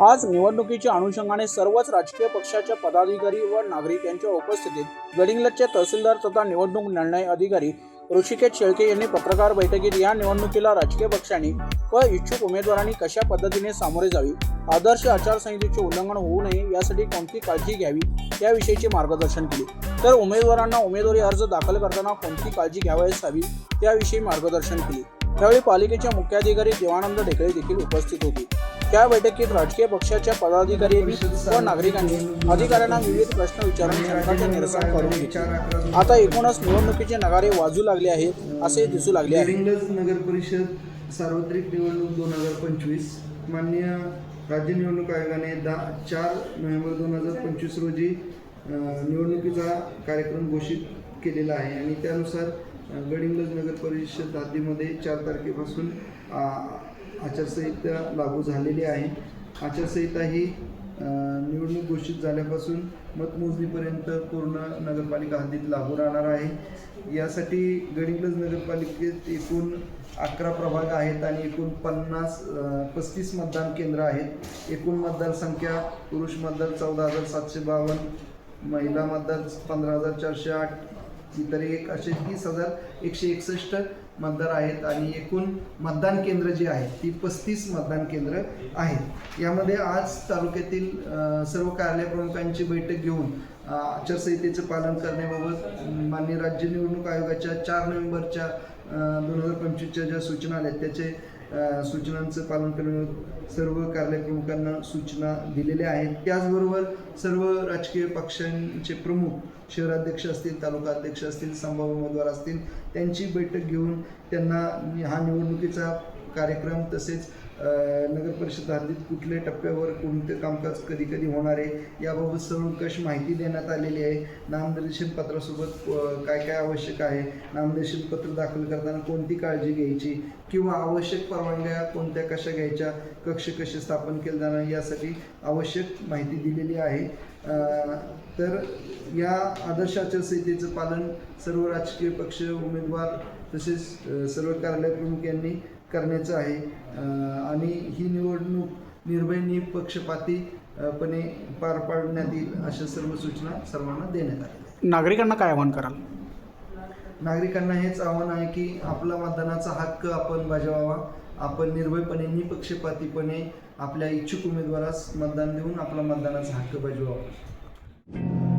आज निवडणुकीच्या अनुषंगाने सर्वच राजकीय पक्षाच्या पदाधिकारी व नागरिक यांच्या उपस्थितीत गडिंग्लजचे तहसीलदार तथा निवडणूक निर्णय अधिकारी ऋषिकेश शेळके यांनी पत्रकार बैठकीत या निवडणुकीला राजकीय पक्षांनी व इच्छुक उमेदवारांनी कशा पद्धतीने सामोरे जावे आदर्श आचारसंहितेचे उल्लंघन होऊ नये यासाठी कोणती काळजी घ्यावी याविषयीचे मार्गदर्शन केले. तर उमेदवारांना उमेदवारी अर्ज दाखल करताना कोणती काळजी घ्यावयास हवी त्याविषयी मार्गदर्शन केले. त्यावेळी पालिकेचे मुख्याधिकारी देवानंद ढेकळे देखील उपस्थित होते. त्या बैठकीत राजकीय पक्षाच्या पदाधिकाऱ्यांनी व नागरिकांनी अधिकाऱ्यांना विविध प्रश्न विचारून शंकाचे निरसन करून घेतले. आता एकूणच निवडणुकीचे नगारे वाजू लागले आहेत असे दिसू लागले आहे. नगर परिषद सार्वत्रिक निवडणूक दोन हजार पंचवीस माननीय राज्य निवडणूक आयोगाने दहा चार नोव्हेंबर दोन हजार पंचवीस रोजी निवडणुकीचा कार्यक्रम घोषित केलेला आहे. आणि त्यानुसार अ, गडिंग्लज नगर परिषद हद्दीमध्ये चार तारखेपासून आचारसंहिता लागू झालेली आहे. आचारसंहिता ही निवडणूक घोषित झाल्यापासून मतमोजणीपर्यंत पूर्ण नगरपालिका हद्दीत लागू राहणार आहे. यासाठी गडिंग्लज नगरपालिकेत एकूण अकरा प्रभाग आहेत आणि एकूण पन्नास पस्तीस मतदान केंद्र आहेत. एकूण मतदार संख्या पुरुष मतदार चौदा हजार सातशे बावन्न महिला मतदार पंधरा हजार चारशे आठ तर एक असे तीस हजार एकशे एकसष्ट मतदार आहेत आणि एकूण मतदान केंद्र जी आहेत ती पस्तीस मतदान केंद्र आहेत. यामध्ये आज तालुक्यातील सर्व कार्यालय प्रमुखांची बैठक घेऊन आचारसंहितेचं पालन करण्याबाबत माननीय राज्य निवडणूक आयोगाच्या चार नोव्हेंबरच्या दोन हजार पंचवीसच्या ज्या सूचना आल्या त्याचे सूचनांचं पालन करण्याबाबत सर्व कार्यप्रमुखांना सूचना दिलेल्या आहेत. त्याचबरोबर सर्व राजकीय पक्षांचे प्रमुख शहराध्यक्ष असतील तालुका अध्यक्ष असतील संभाव्य उमेदवार असतील त्यांची बैठक घेऊन त्यांना हा निवडणुकीचा कार्यक्रम तसेच नगर परिषद हद्दीत कुठल्या टप्प्यावर कोणते कामकाज कधी कधी होणार आहे याबाबत सर्वंकष माहिती देण्यात आलेली आहे. नामनिर्देशन पत्रासोबत काय काय आवश्यक आहे नामनिर्देशन पत्र दाखल करताना कोणती काळजी घ्यायची किंवा आवश्यक परवानग्या कोणत्या कशा घ्यायच्या कक्ष कसे स्थापन केले जाणार यासाठी आवश्यक माहिती दिलेली आहे. तर या आदर्श आचारसंहितेचं पालन सर्व राजकीय पक्ष उमेदवार तसेच सर्व कार्यालय प्रमुख यांनी करण्याचं आहे. आणि ही निवडणूक निर्भय निपक्षपाती अ, पणे पार पाडण्यात येईल अशा सर्व सूचना सर्वांना देण्यात आहेत. नागरिकांना काय आवाहन कराल? नागरिकांना हेच आव्हान आहे की आपला मतदानाचा हक्क आपण बजावावा. आपण निर्भयपणे निपक्षपातीपणे आपल्या इच्छुक उमेदवारास मतदान देऊन आपला मतदानाचा हक्क बजवावा.